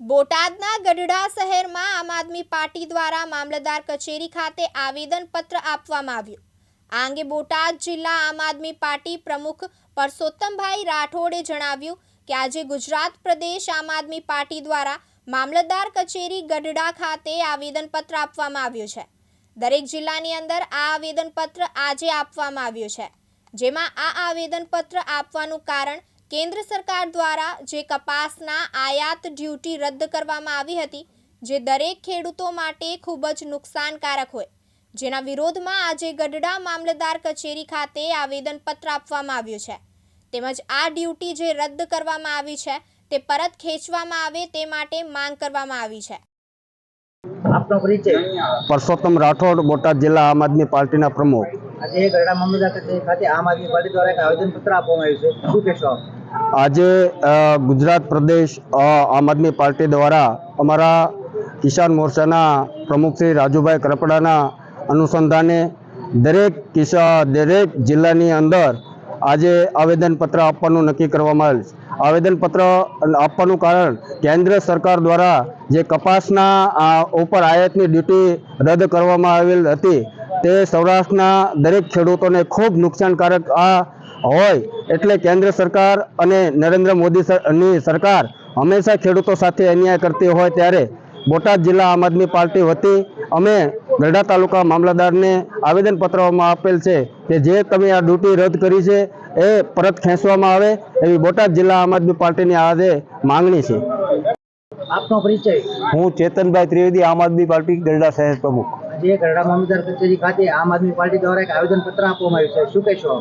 બોટાદના ગઢડા શહેરમાં આમ આદમી પાર્ટી દ્વારા મામલતદાર કચેરી ખાતે આવેદનપત્ર આપવામાં આવ્યું. આ અંગે બોટાદ જિલ્લા આમ આદમી પાર્ટી પ્રમુખ પરસોત્તમભાઈ રાઠોડે જણાવ્યું કે આજે ગુજરાત પ્રદેશ આમ આદમી પાર્ટી દ્વારા મામલતદાર કચેરી ગઢડા ખાતે આવેદનપત્ર આપવામાં આવ્યું છે. દરેક જિલ્લાની અંદર આ આવેદનપત્ર આજે આપવામાં આવ્યું છે. જેમાં આ આવેદનપત્ર આપવાનું કારણ કેન્દ્ર સરકાર દ્વારા જે કપાસના આયાત ડ્યુટી રદ કરવામાં આવી હતી જે દરેક ખેડૂતો માટે ખૂબ જ નુકસાનકારક હોય. જેના વિરોધમાં આજે ગઢડા મામલતદાર કચેરી ખાતે આવેદનપત્ર આપવામાં આવ્યું છે. તેમજ આ ડ્યુટી જે રદ કરવામાં આવી છે તે પરત ખેંચવામાં આવે તે માટે માંગ કરવામાં આવી છે. આપનો પરિચય? પરસોત્તમ રાઠોડ બોટાદ જિલ્લા આમ આદમી પાર્ટીના પ્રમુખ. આજે ગઢડા મામલતદાર કચેરી ખાતે આમ આદમી પાર્ટી દ્વારા એક આવેદનપત્ર આપવામાં આવ્યું છે. શું કહેશો આપ? આજે ગુજરાત પ્રદેશ આમ આદમી પાર્ટી દ્વારા અમારા કિસાન મોરચાના પ્રમુખ શ્રી રાજુભાઈ કરપડાના અનુસંધાને દરેક કિસા, દરેક જિલ્લાની અંદર આજે આવેદનપત્ર આપવાનું નક્કી કરવામાં આવેલ છે. આવેદનપત્ર આપવાનું કારણ કેન્દ્ર સરકાર દ્વારા જે કપાસના ઉપર આયાતની ડ્યુટી રદ કરવામાં આવેલ હતી, તે સૌરાષ્ટ્રના દરેક ખેડૂતોને ખૂબ નુકસાનકારક આ હોય એટલે કેન્દ્ર સરકાર અને નરેન્દ્ર મોદી સરકાર હંમેશા ખેડૂતો સાથે અન્યાય કરતી હોય ત્યારે બોટાદ જિલ્લા આમ આદમી પાર્ટી વતી અમે ગરડા તાલુકા મામલતદારને આવેદનપત્રમાં આપેલ છે કે જે તમે આ ડ્યુટી રદ કરી છે એ પરત ખેંચવામાં આવે એવી બોટાદ જિલ્લા આમ આદમી પાર્ટીની આજે માંગણી છે. આપનો પરિચય. હું ચેતનભાઈ ત્રિવેદી આમ આદમી પાર્ટી ગરડા શહેર પ્રમુખ. જે ગરડા મામલતદાર કચેરી ખાતે આમ આદમી પાર્ટી દ્વારા એક આવેદનપત્ર આપવામાં આવ્યું છે. શું કહેશો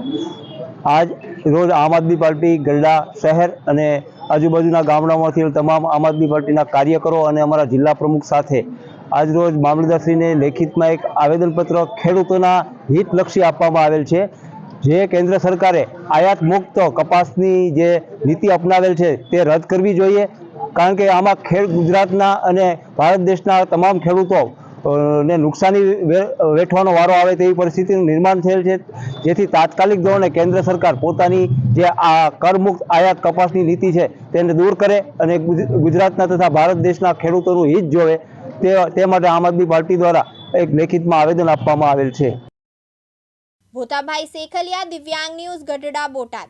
આજ રોજ આમ આદમી પાર્ટી, ગરડા શહેર અને આજુબાજુના ગામડામાંથી તમામ આમ આદમી પાર્ટીના કાર્યકરો અને અમારા જિલ્લા પ્રમુખ સાથે આજરોજ મામલતદારશ્રીને લેખિતમાં એક આવેદનપત્ર ખેડૂતોના હિતલક્ષી આપવામાં આવેલ છે, જે કેન્દ્ર સરકારે આયાત મુક્ત કપાસની જે નીતિ અપનાવેલ છે તે રદ કરવી જોઈએ. કારણ કે આમાં ખેડ ગુજરાતના અને ભારત દેશના તમામ ખેડૂતો ને નુકસાની વેઠવાનો વારો આવે તેવી પરિસ્થિતિનું નિર્માણ થયેલ છે. જેથી તાત્કાલિક ધોરણે કેન્દ્ર સરકાર પોતાની જે આ કરમુક્ત આયાત કપાસની નીતિ છે તેને દૂર કરે અને ગુજરાતના તથા ભારત દેશના ખેડૂતોનું હિત જોવે તે તે માટે આમ આદમી પાર્ટી દ્વારા એક લેખિતમાં આવેદન આપવામાં આવેલ છે. ભોતાભાઈ શેખલિયા, દિવ્યાંગ ન્યૂઝ ગઢડા, બોટાદ.